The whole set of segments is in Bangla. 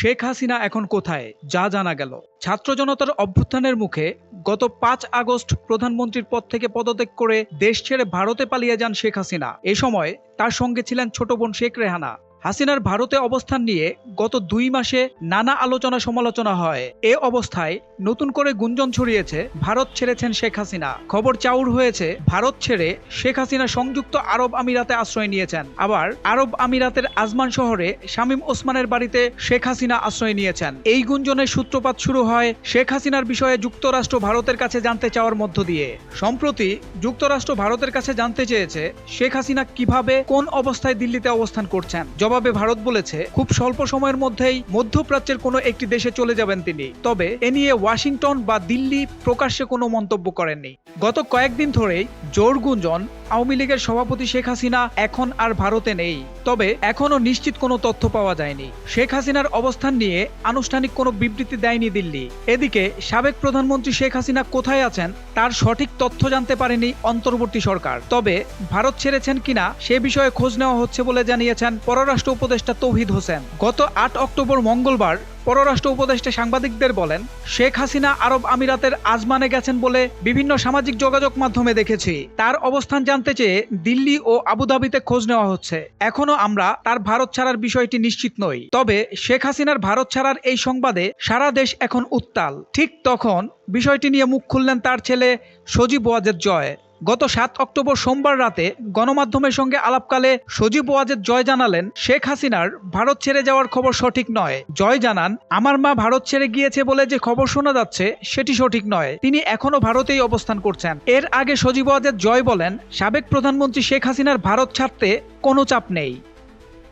শেখ হাসিনা এখন কোথায়? যা জানা গেল। ছাত্র জনতার অভ্যুত্থানের মুখে গত পাঁচ আগস্ট প্রধানমন্ত্রীর পদ থেকে পদত্যাগ করে দেশ ছেড়ে ভারতে পালিয়ে যান শেখ হাসিনা। এ সময় তার সঙ্গে ছিলেন ছোট বোন শেখ রেহানা। হাসিনার ভারতে অবস্থান নিয়ে গত দুই মাসে নানা আলোচনা সমালোচনা হয়। এ অবস্থায় নতুন করে গুঞ্জন ছড়িয়েছে ভারত ছেড়েছেন শেখ হাসিনা। খবর চাউর হয়েছে, ভারত ছেড়ে শেখ হাসিনা সংযুক্ত আরব আমিরাতে আশ্রয় নিয়েছেন। আবার আরব আমিরাতের আজমান শহরে শামীম ওসমানের বাড়িতে শেখ হাসিনা আশ্রয় নিয়েছেন। এই গুঞ্জনের সূত্রপাত শুরু হয় শেখ হাসিনার বিষয়ে যুক্তরাষ্ট্র ভারতের কাছে জানতে চাওয়ার মধ্য দিয়ে। সম্প্রতি যুক্তরাষ্ট্র ভারতের কাছে জানতে চেয়েছে শেখ হাসিনা কীভাবে, কোন অবস্থায় দিল্লিতে অবস্থান করছেন। জবাবে ভারত বলেছে, খুব স্বল্প সময়ের মধ্যেই মধ্যপ্রাচ্যের কোনো একটি দেশে চলে যাবেন তিনি। তবে এ নিয়ে ওয়াশিংটন বা দিল্লি প্রকাশ্যে কোনো মন্তব্য করেননি। গত কয়েকদিন ধরেই জোর গুঞ্জন আওয়ামী লীগের সভাপতি শেখ হাসিনা এখন আর ভারতে নেই। তবে এখনও নিশ্চিত কোনো তথ্য পাওয়া যায়নি। শেখ হাসিনার অবস্থান নিয়ে আনুষ্ঠানিক কোনো বিবৃতি দেয়নি দিল্লি। এদিকে সাবেক প্রধানমন্ত্রী শেখ হাসিনা কোথায় আছেন তার সঠিক তথ্য জানতে পারেনি অন্তর্বর্তী সরকার। তবে ভারত ছেড়েছেন কিনা সে বিষয়ে খোঁজ নেওয়া হচ্ছে বলে জানিয়েছেন পররাষ্ট্র উপদেষ্টা তৌহিদ হোসেন। গত আট অক্টোবর মঙ্গলবার পররাষ্ট্র উপদেষ্টা সাংবাদিকদের বলেন, শেখ হাসিনা আরব আমিরাতের আজমানে গেছেন বলে বিভিন্ন সামাজিক যোগাযোগ মাধ্যমে দেখেছি। তার অবস্থান জানতে চেয়ে দিল্লি ও আবুধাবিতে খোঁজ নেওয়া হচ্ছে। এখনও আমরা তার ভারত ছাড়ার বিষয়টি নিশ্চিত নই। তবে শেখ হাসিনার ভারত ছাড়ার এই সংবাদে সারা দেশ এখন উত্তাল। ঠিক তখন বিষয়টি নিয়ে মুখ খুললেন তার ছেলে সজীব ওয়াজেদ জয়। গত সাত অক্টোবর সোমবার রাতে গণমাধ্যমের সঙ্গে আলাপকালে সজীব ওয়াজেদ জয় জানালেন, শেখ হাসিনার ভারত ছেড়ে যাওয়ার খবর সঠিক নয়। জয় জানান, আমার মা ভারত ছেড়ে গিয়েছে বলে যে খবর শোনা যাচ্ছে, সেটি সঠিক নয়। তিনি এখনও ভারতেই অবস্থান করছেন। এর আগে সজীব ওয়াজেদ জয় বলেন, সাবেক প্রধানমন্ত্রী শেখ হাসিনার ভারত ছাড়তে কোনো চাপ নেই।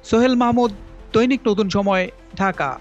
সোহেল মাহমুদ, দৈনিক নতুন সময়, ঢাকা।